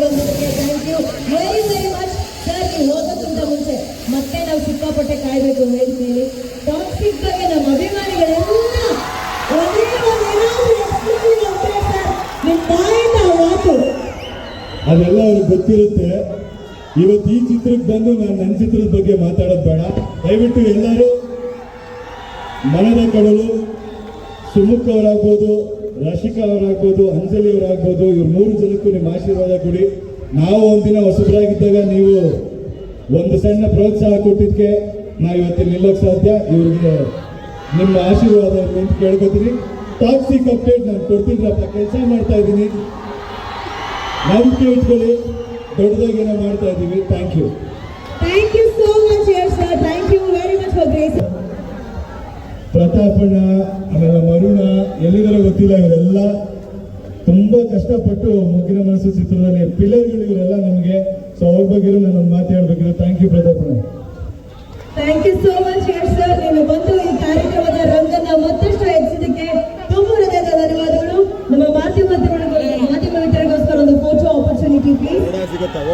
Thank you very sir ನೀವು ಮತ್ತೆ ನಾವು ಸಿಕ್ಕಾಪಟ್ಟೆ ಕಾಯಬೇಕು ವೇದ ಮೇಲೆ ಬಗ್ಗೆ ನಮ್ಮ ಅಭಿಮಾನಿಗಳೆಲ್ಲ ಅದೆಲ್ಲ ಅವ್ರಿಗೆ ಗೊತ್ತಿರುತ್ತೆ. ಇವತ್ತು ಈ ಚಿತ್ರಕ್ಕೆ ಬಂದು ನಾನು ನನ್ನ ಚಿತ್ರದ ಬಗ್ಗೆ ಮಾತಾಡೋದು ಬೇಡ. ದಯವಿಟ್ಟು ಎಲ್ಲರೂ ಮನದ ಕಡಲು ಸುಮುಖ್ ರಾಶಿಕಾ ಅವರಾಗ್ಬೋದು ಅಂಜಲಿ ಅವರಾಗ್ಬೋದು ಇವ್ರ ಮೂರು ಜನಕ್ಕೂ ನಿಮ್ಮ ಆಶೀರ್ವಾದ ಕೊಡಿ. ನಾವು ಒಂದಿನ ಹೊಸಬರಾಗಿದ್ದಾಗ ನೀವು ಒಂದು ಸಣ್ಣ ಪ್ರೋತ್ಸಾಹ ಕೊಟ್ಟಿದ್ದಕ್ಕೆ ನಾವು ಇವತ್ತಿನ ನಿಲ್ಲೋಕೆ ಸಾಧ್ಯ. ಇವ್ರಿಗೆ ನಿಮ್ಮ ಆಶೀರ್ವಾದ ಅಂತ ಕೇಳ್ಕೊತೀನಿ. ಟಾಕ್ಸಿಕ್ ಅಪ್ಡೇಟ್ ನಾನು ಕೊಡ್ತಿದ್ರಪ್ಪ ಕೆಲಸ ಮಾಡ್ತಾ ಇದ್ದೀನಿ. ನಂಬಿಕೆ ಇಟ್ಕೊಳ್ಳಿ ದೊಡ್ಡದಾಗೇನೋ ಮಾಡ್ತಾ ಇದ್ದೀವಿ. ಥ್ಯಾಂಕ್ ಯು ಥ್ಯಾಂಕ್ ಯು ಪ್ರತಾಪಣ್ಣ ಆಮೇಲೆ ಮರುಣ ಎಲ್ಲಿದಾರ ಗೊತ್ತಿಲ್ಲ ಇವರೆಲ್ಲ. ತುಂಬಾ ಕಷ್ಟಪಟ್ಟು ಮುಗ್ಗಿನ ಮನಸ್ಸು ಚಿತ್ರದಲ್ಲಿ ಪಿಲ್ಲರ್ಗಳು ಇವರೆಲ್ಲ ನಮಗೆ. ಸೊ ಅವ್ರ ಬಗ್ಗೆ ನಾನು ಮಾತು ಹೇಳ್ಬೇಕಿದೆ thank you ಪ್ರತಾಪಣ್ಣ thank you so much sir ನೀವು ಬಂದು ಈ ಕಾರ್ಯಕ್ರಮದ ರಂಗನ್ನ ಮತ್ತಷ್ಟು ಹೆಚ್ಚಿದ್ದಕ್ಕೆ ತುಂಬ ಹೃದಯದ ಧನ್ಯವಾದಗಳು. ನಮ್ಮ ಮಾಧ್ಯಮ ಮಾಧ್ಯಮ ಮಿತ್ರರಿಗೋಸ್ಕರ ಒಂದು ಫೋಟೋ ಆಪರ್ಚುನಿಟಿ ಸಿಗುತ್ತೆ?